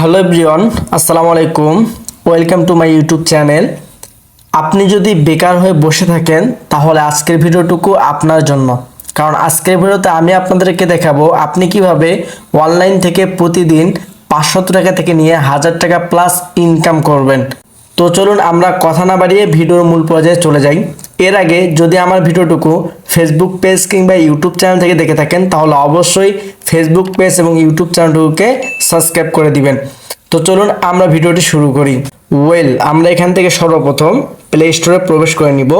Hello everyone, আসসালামু আলাইকুম। Welcome to my YouTube channel. আপনি যদি বেকার হয়ে বসে থাকেন, তাহলে আজকের ভিডিওটুকু আপনার জন্য। কারণ আজকের ভিডিওতে আমি আপনাদেরকে দেখাবো আপনি কীভাবে অনলাইন থেকে প্রতিদিন পাঁচশো টাকা থেকে নিয়ে হাজার টাকা প্লাস ইনকাম করবেন। তো চলুন আমরা কথা না বাড়িয়ে ভিডিওর মূল পর্যায়ে চলে যাই। এর আগে যদি আমার ভিডিওটুকু ফেসবুক পেজ কিংবা ইউটিউব চ্যানেল থেকে দেখে থাকেন, তাহলে অবশ্যই ফেসবুক পেজ এবং ইউটিউব চ্যানেলটুকুকে সাবস্ক্রাইব করে দিবেন। তো চলুন আমরা ভিডিওটি শুরু করি। ওয়েল আমরা এখান থেকে সর্বপ্রথম প্লে স্টোরে প্রবেশ করে নিব।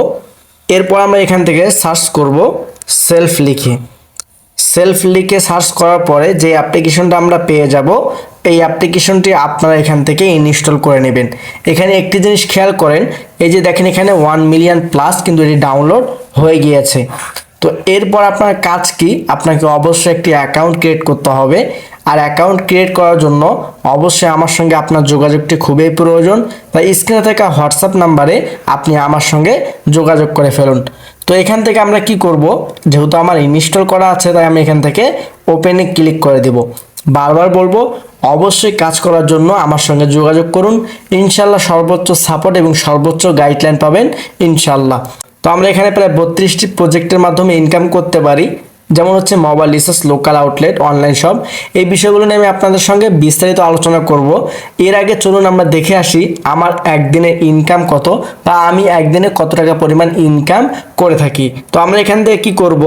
এরপর আমরা এখান থেকে সার্চ করব সেলফ লিখে। সেলফ লিখে সার্চ করার পরে যে অ্যাপ্লিকেশনটা আমরা পেয়ে যাব, এই অ্যাপ্লিকেশনটি আপনারা এখান থেকে ইনস্টল করে নেবেন। এখানে একটি জিনিস খেয়াল করেন, এই যে দেখেন এখানে ওয়ান মিলিয়ন প্লাস কিন্তু এটি ডাউনলোড হয়ে গিয়েছে। তো এরপর আপনার কাজ কি? আপনাকে অবশ্যই একটি অ্যাকাউন্ট ক্রিয়েট করতে হবে। আর অ্যাকাউন্ট ক্রিয়েট করার জন্য অবশ্যই আমার সঙ্গে আপনার যোগাযোগটি খুবই প্রয়োজন। তাই স্ক্রিনে থাকা হোয়াটসঅ্যাপ নাম্বারে আপনি আমার সঙ্গে যোগাযোগ করে ফেলুন। তো এখান থেকে আমরা কি করব? যেহেতু আমার ইনস্টল করা আছে, তাই আমি এখান থেকে ওপেনে ক্লিক করে দেব। বারবার বলব, অবশ্যই কাজ করার জন্য আমার সঙ্গে যোগাযোগ করুন। ইনশাল্লাহ সর্বোচ্চ সাপোর্ট এবং সর্বোচ্চ গাইডলাইন পাবেন, ইনশাল্লাহ। তো আমরা এখানে প্রায় বত্রিশটি প্রজেক্টের মাধ্যমে ইনকাম করতে পারি। যেমন হচ্ছে mobile research local outlet online shop এই বিষয়গুলো নিয়ে আমি আপনাদের সঙ্গে বিস্তারিত আলোচনা করব। এর আগে চলুন আমরা দেখে আসি আমার একদিনের ইনকাম কত বা আমি একদিনে কত টাকা পরিমাণ ইনকাম করে থাকি। তো আমরা এখান থেকে কি করব?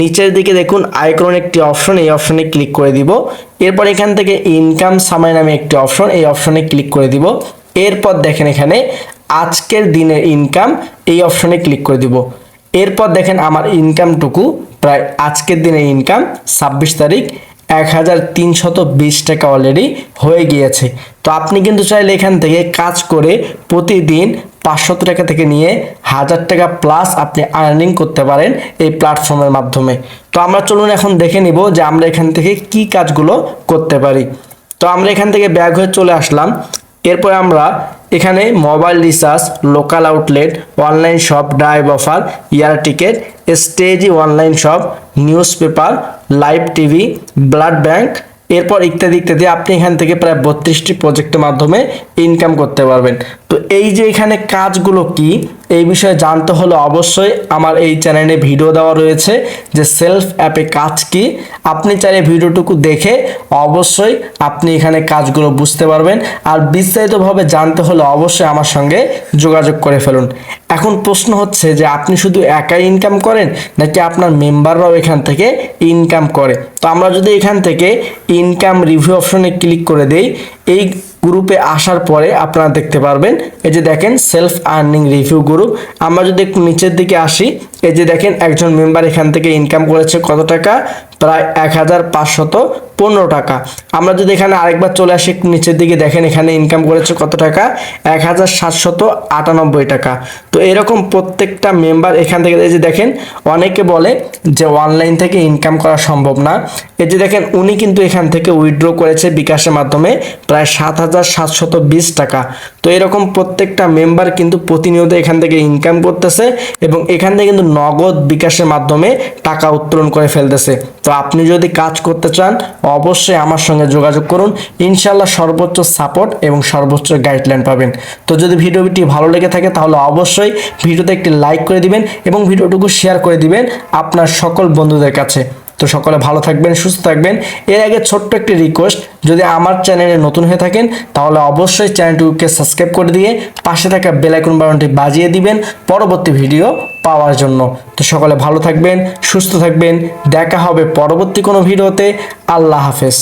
নিচের দিকে দেখুন আইকনের একটি অপশন এই অপশনে ক্লিক করে দিব। এরপর এখান থেকে ইনকাম সামাই নামে একটি অপশন এই অপশনে ক্লিক করে দিব। এরপর দেখেন এখানে, আজকের দিনের ইনকাম এই অপশনে ক্লিক করে দিব। এরপর দেখেন আমার ইনকামটুকু প্রায় আজকের দিনে ইনকাম ছাব্বিশ তারিখ এক হাজার তিনশত বিশ টাকা অলরেডি হয়ে গিয়েছে। তো আপনি কিন্তু চাইলে এখান থেকে কাজ করে প্রতিদিন পাঁচশত টাকা থেকে নিয়ে হাজার টাকা প্লাস আপনি আর্নিং করতে পারেন এই প্ল্যাটফর্মের মাধ্যমে। তো আমরা চলুন এখন দেখে নিব যে আমরা এখান থেকে কি কাজগুলো করতে পারি। তো আমরা এখান থেকে ব্যাগ হয়ে চলে আসলাম। এরপর আমরা এখানে mobile recharge, local outlet, online shop, drive offer, air ticket স্টেজি online shop, news paper, live TV, blood bank, এরপর ইত্যাদি ইত্যাদি আপনি এখান থেকে প্রায় বত্রিশটি প্রজেক্টের মাধ্যমে ইনকাম করতে পারবেন। তো এই যে এখানে কাজগুলো কি? এই বিষয়ে জানতে হলে অবশ্যই আমার এই চ্যানেলে ভিডিও দেওয়া রয়েছে যে সেলফ অ্যাপে কাজ কি। আপনি চাইলে ভিডিওটুকু দেখে অবশ্যই আপনি এখানে কাজগুলো বুঝতে পারবেন। আর বিস্তারিতভাবে জানতে হলে অবশ্যই আমার সঙ্গে যোগাযোগ করে ফেলুন। এখন প্রশ্ন হচ্ছে যে আপনি শুধু একাই ইনকাম করেন নাকি আপনার মেম্বাররাও এখান থেকে ইনকাম করে? তো আমরা যদি এখান থেকে ইনকাম রিভিউ অপশনে ক্লিক করে দেই, এই গ্রুপে আসার পরে আপনারা দেখতে পারবেন। এই যে দেখেন সেলফ আর্নিং রিভিউ গ্রুপ আমরা যদি একটু নিচের দিকে আসি এই যে দেখেন, একজন মেম্বার এখান থেকে ইনকাম করেছে কত টাকা? প্রায় এক হাজার পাঁচশত পনেরো টাকা। আমরা যদি এখানে আরেকবার চলে আসি নিচের দিকে দেখেন, এখানে ইনকাম করেছে কত টাকা? এক হাজার সাতশত আটানব্বই টাকা। তো এরকম প্রত্যেকটা মেম্বার এখান থেকে, এই যে দেখেন, অনেকে বলে যে অনলাইন থেকে ইনকাম করা সম্ভব না। এই যে দেখেন, উনি কিন্তু এখান থেকে উইথড্র করেছে বিকাশের মাধ্যমে প্রায় সাত হাজার সাতশত বিশ টাকা। তো এরকম প্রত্যেকটা মেম্বার কিন্তু প্রতিনিয়ত এখান থেকে ইনকাম করতেছে এবং এখান থেকে কিন্তু নগদ বিকাশের মাধ্যমে টাকা উত্তোলন করে ফেলতেছে। তো আপনি যদি কাজ করতে চান, অবশ্যই আমার সঙ্গে যোগাযোগ করুন। ইনশাল্লাহ সর্বোচ্চ সাপোর্ট এবং সর্বোচ্চ গাইডলাইন পাবেন। তো যদি ভিডিওটি ভালো লেগে থাকে, তাহলে অবশ্যই ভিডিওতে একটি লাইক করে দিবেন এবং ভিডিওটুকু শেয়ার করে দিবেন আপনার সকল বন্ধুদের কাছে। তো সকলে ভালো থাকবেন, সুস্থ থাকবেন। এর আগে ছোট্ট একটি রিকোয়েস্ট যদি আমার চ্যানেলে নতুন হয়ে থাকেন, তাহলে অবশ্যই চ্যানেলটিকে সাবস্ক্রাইব করে দিয়ে পাশে থাকা বেলাইকন বাটনটি বাজিয়ে দিবেন পরবর্তী ভিডিও পাওয়ার জন্য। তো সকলে ভালো থাকবেন, সুস্থ থাকবেন, দেখা হবে পরবর্তী কোনো ভিডিওতে আল্লাহ হাফেজ।